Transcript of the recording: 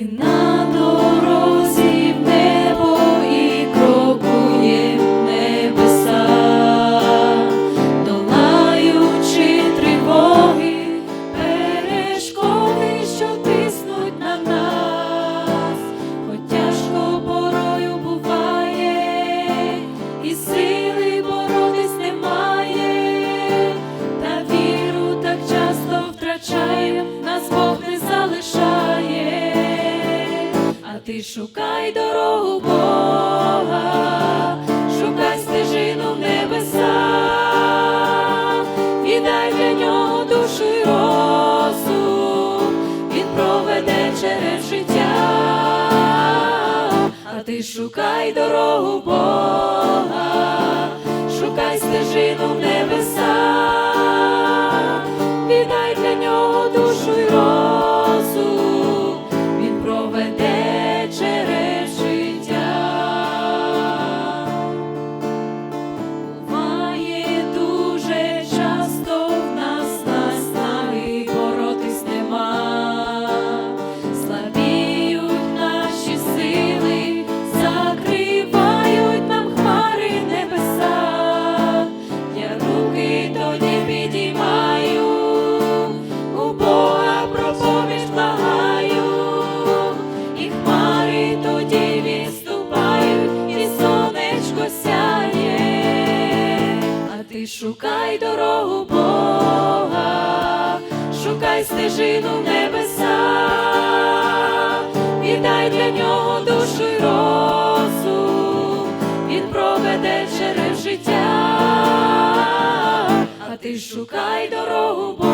iluminando. Ти шукай дорогу Бога, шукай стежину в небеса, віддай для нього душу й розум, він проведе через життя, а ти шукай дорогу Бога, шукай стежину в небеса, віддай для нього душу й розум, він проведе шукай дорогу Бога, шукай стежину в небеса, віддай для нього душу й розум, він проведе через життя, а ти шукай дорогу Бога.